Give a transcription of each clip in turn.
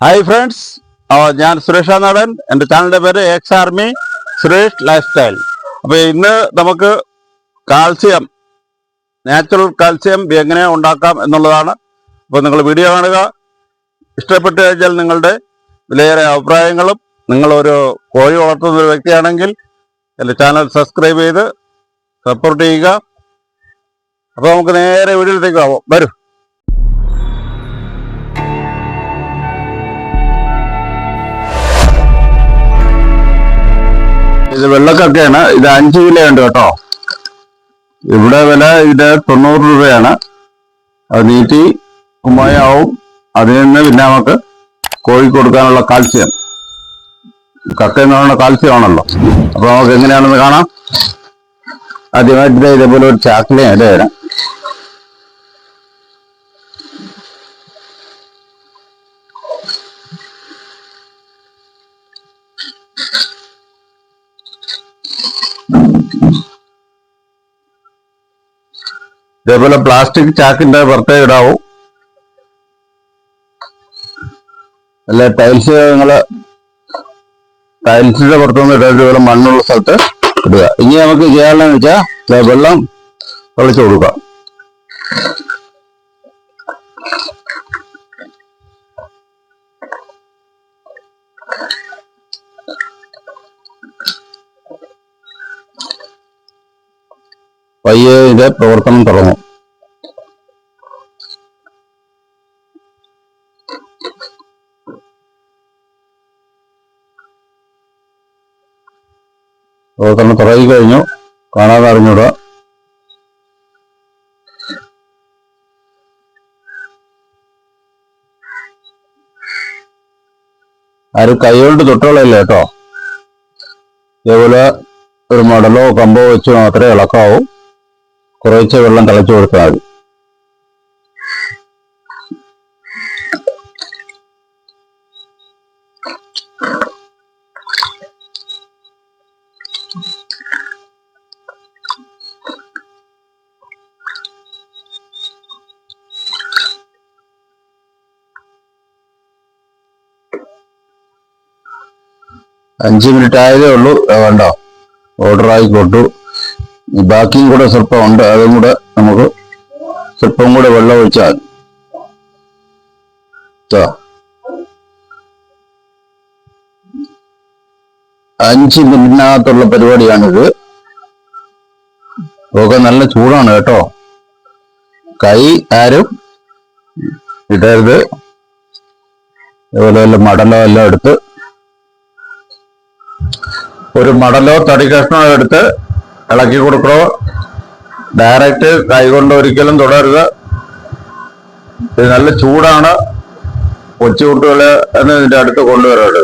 Hi friends ഞാൻ സുരേഷ നാടൻ എന്റെ ചാനലിന്റെ പേര് X army Suresh lifestyle അപ്പോൾ ഇന്ന് നമുക്ക് കാൽസ്യം നാച്ചുറൽ കാൽസ്യം എങ്ങനെ ഉണ്ടാക്കാം എന്നുള്ളതാണ്. അപ്പോൾ നിങ്ങൾ വീഡിയോ കാണുക. ഇഷ്ടപ്പെട്ടു കഴിഞ്ഞാൽ നിങ്ങളുടെ വിലയേറെ അഭിപ്രായങ്ങളും നിങ്ങളൊരു കോഴി വളർത്തുന്ന ഒരു വ്യക്തിയാണെങ്കിൽ എന്റെ ചാനൽ സബ്സ്ക്രൈബ് ചെയ്ത് സപ്പോർട്ട് ചെയ്യുക. അപ്പോൾ നമുക്ക് നേരെ വീഡിയോയിലേക്ക് ആവാം വരും. ഇത് വെള്ളക്കൊക്കെയാണ്. ഇത് അഞ്ച് കിലോ ഉണ്ട് കേട്ടോ. ഇവിടെ വില ഇത് തൊണ്ണൂറ് രൂപയാണ്. അത് നീട്ടി കുമ്മായാവും അതിൽ നിന്ന് പിന്നെ നമുക്ക് കോഴിക്ക് കൊടുക്കാനുള്ള കാൽസ്യം. കക്ക എന്ന് പറയുന്ന കാൽസ്യം ആണല്ലോ അപ്പൊ നമുക്ക് എങ്ങനെയാണെന്ന് കാണാം. ആദ്യമായിട്ട് ഇതേപോലെ ഒരു ചാക്കിലെ ഇടയാണ് ഇതേപോലെ പ്ലാസ്റ്റിക് ചാക്കിന്റെ പുറത്തേ ഇടാവും. അല്ലെ ടൈൽസ് നിങ്ങൾ ടൈൽസിന്റെ പുറത്തുനിന്ന് ഇടാൻ ഇതുപോലെ മണ്ണുള്ള സ്ഥലത്ത് ഇടുക. ഇനി നമുക്ക് ചെയ്യാനുള്ളതെന്ന് വെച്ചാൽ വെള്ളം തളിച്ചു കൊടുക്കുക. പയ്യെ ഇതിന്റെ പ്രവർത്തനം തുടങ്ങും. പ്രവർത്തനം തുടങ്ങി കഴിഞ്ഞു കാണാതെ അറിഞ്ഞൂടുക ആരും കൈകൊണ്ട് തൊട്ടുകളയില്ല കേട്ടോ. ഇതേപോലെ ഒരു മടലോ കമ്പോ വെച്ച് മാത്രമേ ഇളക്കാവൂ. കുറേശ്ശെ വെള്ളം തിളച്ചു കൊടുത്താൽ മതി. അഞ്ച് മിനിറ്റ് ആയതേ ഉള്ളൂ ദാ ഓർഡർ ആയിക്കോട്ടു ബാക്കിയും കൂടെ സ്വല്പം ഉണ്ട് അതും കൂടെ നമുക്ക് സ്വല്പം കൂടെ വെള്ളം ഒഴിച്ചാൽ. അഞ്ച് മിനിറ്റിനകത്തുള്ള പരിപാടിയാണിത്. ഒക്കെ നല്ല ചൂടാണ് കേട്ടോ. കൈ ആരും ഇടരുത്. അതുപോലെ വല്ല മടലോ എല്ലാം എടുത്ത് ഒരു മടലോ തടി കഷ്ണമോ എടുത്ത് ഇളക്കി കൊടുക്കണോ? ഡയറക്റ്റ് കൈ കൈകൊണ്ട് ഒരിക്കലും തുടരുത് ഇത് നല്ല ചൂടാണ്. കൊച്ചുകുട്ടികളെ ഇതിന്റെ അടുത്ത് കൊണ്ടുവരരുത്.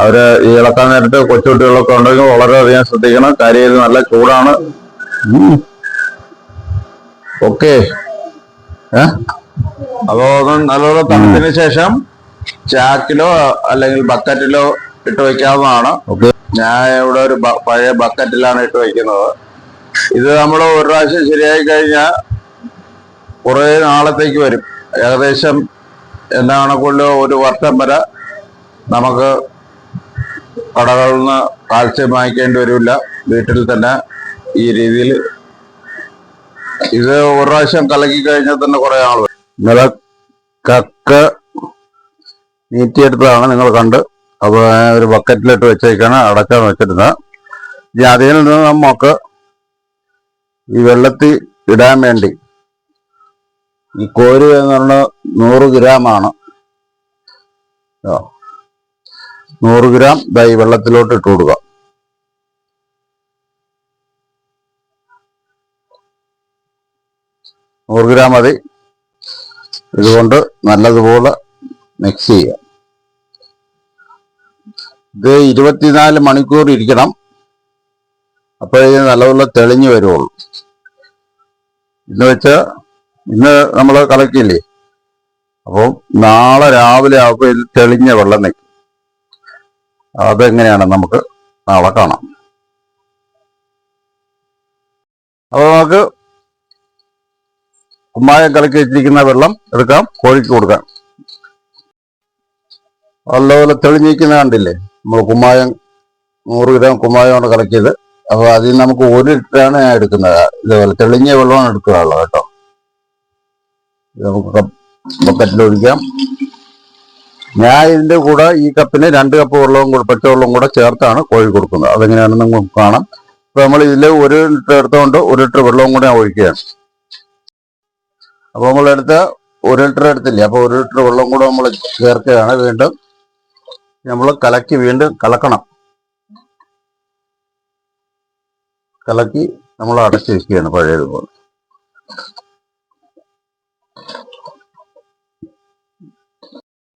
അവർ ഈ ഇളക്കാൻ നേരത്ത് കൊച്ചുകുട്ടികളൊക്കെ ഉണ്ടെങ്കിൽ വളരെയധികം ശ്രദ്ധിക്കണം. കാര്യം ഇത് നല്ല ചൂടാണ്. ഓക്കെ അപ്പോ നല്ലോണം തണുപ്പിന് ശേഷം ചാക്കിലോ അല്ലെങ്കിൽ ബക്കറ്റിലോ ഇട്ട് വെക്കാവുന്നതാണ്. ഞാൻ ഇവിടെ ഒരു പഴയ ബക്കറ്റിലാണ് ഇട്ട് വെക്കുന്നത്. ഇത് നമ്മൾ ഒരു പ്രാവശ്യം ശരിയായി കഴിഞ്ഞാൽ കുറേ നാളത്തേക്ക് വരും. ഏകദേശം എന്താണ് കൊണ്ട് ഒരു വർഷം വരെ നമുക്ക് കടകളിൽ നിന്ന് കാൽസ്യം വാങ്ങിക്കേണ്ടി വരില്ല. വീട്ടിൽ തന്നെ ഈ രീതിയിൽ ഇത് ഒരു പ്രാവശ്യം കലക്കി കഴിഞ്ഞാൽ തന്നെ കുറേ ആൾ വരും. ഇന്നലെ കക്ക നീറ്റിയെടുത്തതാണ് നിങ്ങൾ കണ്ട്. അപ്പോൾ ഒരു ബക്കറ്റിലിട്ട് വെച്ചേക്കാണ് അടക്കാൻ വെച്ചിരുന്നത് ഇനി അതിൽ നിന്ന് നമുക്ക് ഈ വെള്ളത്തിൽ ഇടാൻ വേണ്ടി ഈ കോരി എന്ന് പറഞ്ഞാൽ നൂറ് ഗ്രാമാണ്. നൂറ് ഗ്രാം ദൈ വെള്ളത്തിലോട്ട് ഇട്ട് കൊടുക്കുക നൂറ് ഗ്രാം മതി. ഇതുകൊണ്ട് നല്ലതുപോലെ മിക്സ് ചെയ്യുക. ഇത് ഇരുപത്തിനാല് മണിക്കൂർ ഇരിക്കണം. അപ്പോഴേ നല്ലപോലെ തെളിഞ്ഞു വരുള്ളൂ എന്ന് വെച്ച് ഇന്ന് നമ്മൾ കളക്കില്ലേ? അപ്പോൾ നാളെ രാവിലെ ആകുമ്പോൾ ഇത് തെളിഞ്ഞ വെള്ളം നിൽക്കും. അതെങ്ങനെയാണ് നമുക്ക് നാളെ കാണാം. അപ്പോൾ നമുക്ക് കുമ്മായം കലക്കി വെച്ചിരിക്കുന്ന വെള്ളം എടുക്കാം കോഴിക്ക് കൊടുക്കാം. നല്ലപോലെ തെളിഞ്ഞിരിക്കുന്ന കണ്ടില്ലേ? നമ്മൾ കുമ്മായം നൂറ് ഗ്രാം കുമ്മായമാണ് കലക്കിയത് അപ്പോൾ അതിൽ നമുക്ക് ഒരു ലിറ്ററാണ് ഞാൻ എടുക്കുന്നത്. ഇതേപോലെ തെളിഞ്ഞ വെള്ളമാണ് എടുക്കാനുള്ളത് കേട്ടോ. നമുക്ക് ബക്കറ്റിലൊഴിക്കാം ഞാൻ ഇതിന്റെ കൂടെ ഈ കപ്പിന് രണ്ട് കപ്പ് വെള്ളവും കൂടെ പച്ചവെള്ളവും കൂടെ ചേർത്താണ് കോഴി കൊടുക്കുന്നത്. അതെങ്ങനെയാണെന്ന് നമുക്ക് കാണാം. അപ്പോൾ നമ്മൾ ഇതിൽ ഒരു ലിറ്റർ എടുത്തുകൊണ്ട് ഒരു ലിറ്റർ വെള്ളവും കൂടെ ഒഴിക്കുകയാണ്. അപ്പോൾ നമ്മൾ എടുത്ത ഒരു ലിറ്റർ എടുത്തില്ലേ? അപ്പോൾ ഒരു ലിറ്റർ വെള്ളം കൂടെ നമ്മൾ ചേർക്കുകയാണ് വീണ്ടും. നമ്മൾ കലക്കി വീണ്ടും കലക്കണം. കലക്കി നമ്മൾ അടച്ചു വെക്കുകയാണ് പഴയതുപോലെ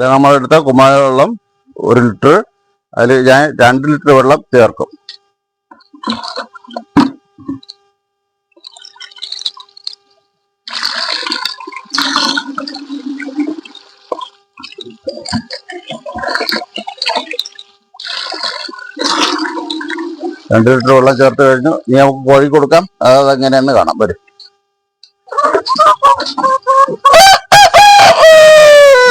നമ്മളെടുത്ത കുമ്മായ വെള്ളം ഒരു ലിറ്റർ അതിൽ ഞാൻ രണ്ട് ലിറ്റർ വെള്ളം ചേർക്കും. രണ്ട് ലിറ്റർ വെള്ളം ചേർത്ത് കഴിഞ്ഞു. ഇനി നമുക്ക് കോഴി കൊടുക്കാം. അത് എങ്ങനെയെന്ന് കാണാം. വരും.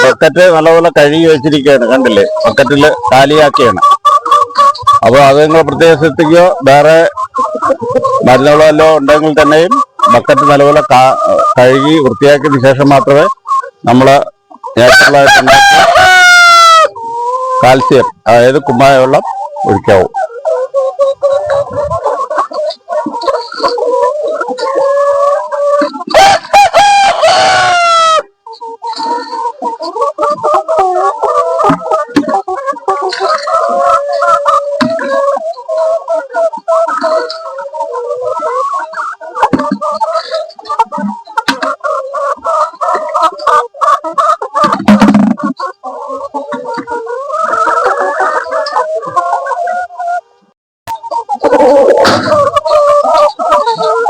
ബക്കറ്റ് നല്ലപോലെ കഴുകി വെച്ചിരിക്കുകയാണ്. കണ്ടില്ലേ? ബക്കറ്റിൽ കാലിയാക്കിയാണ് അപ്പോൾ അത് നിങ്ങൾ പ്രത്യേകം ശ്രദ്ധിക്കുകയോ വേറെ മരുന്നുകളോ ഉണ്ടെങ്കിൽ തന്നെയും ബക്കറ്റ് നല്ലപോലെ കഴുകി വൃത്തിയാക്കിയതിന് ശേഷം മാത്രമേ നമ്മൾ നാച്ചുറലായിട്ടുണ്ടാക്കിയ കാൽസ്യം അതായത് കുമ്മായ വെള്ളം ഒഴിക്കാവൂ.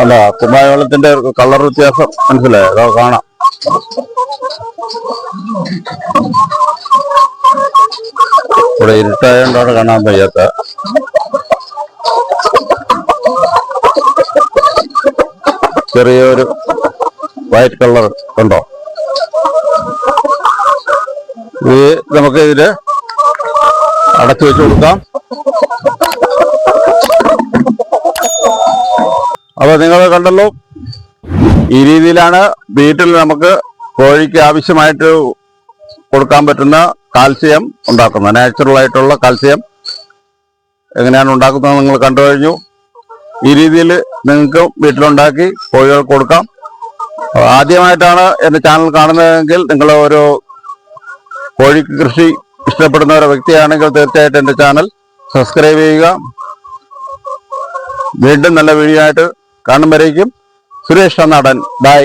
അല്ല കുമ്മായ വെള്ളത്തിന്റെ കളർ വ്യത്യാസം മനസ്സിലായോ? കാണാം. ഇവിടെ ഇരുട്ടായോണ്ടാണ് കാണാൻ വയ്യാത്ത. ചെറിയൊരു വൈറ്റ് കളർ ഉണ്ടോ? ഈ നമുക്ക് ഇതിൽ അടച്ചു വെച്ച് കൊടുക്കാം. അപ്പൊ നിങ്ങൾ കണ്ടല്ലോ ഈ രീതിയിലാണ് വീട്ടിൽ നമുക്ക് കോഴിക്ക് ആവശ്യമായിട്ട് കൊടുക്കാൻ പറ്റുന്ന കാൽസ്യം ഉണ്ടാക്കുന്നത്. നാച്ചുറൽ ആയിട്ടുള്ള കാൽസ്യം എങ്ങനെയാണ് ഉണ്ടാക്കുന്നത് നിങ്ങൾ കണ്ടു കഴിഞ്ഞു. ഈ രീതിയിൽ നിങ്ങൾക്ക് വീട്ടിലുണ്ടാക്കി കോഴികൾ കൊടുക്കാം. ആദ്യമായിട്ടാണ് എന്റെ ചാനൽ കാണുന്നതെങ്കിൽ നിങ്ങൾ ഒരു കോഴി കൃഷി ഇഷ്ടപ്പെടുന്ന ഒരു വ്യക്തിയാണെങ്കിൽ തീർച്ചയായിട്ടും എന്റെ ചാനൽ സബ്സ്ക്രൈബ് ചെയ്യുക. വീണ്ടും നല്ല വീഡിയോ ആയിട്ട് കാണുമ്പോഴേക്കും സുരേഷ് നടൻ ബൈ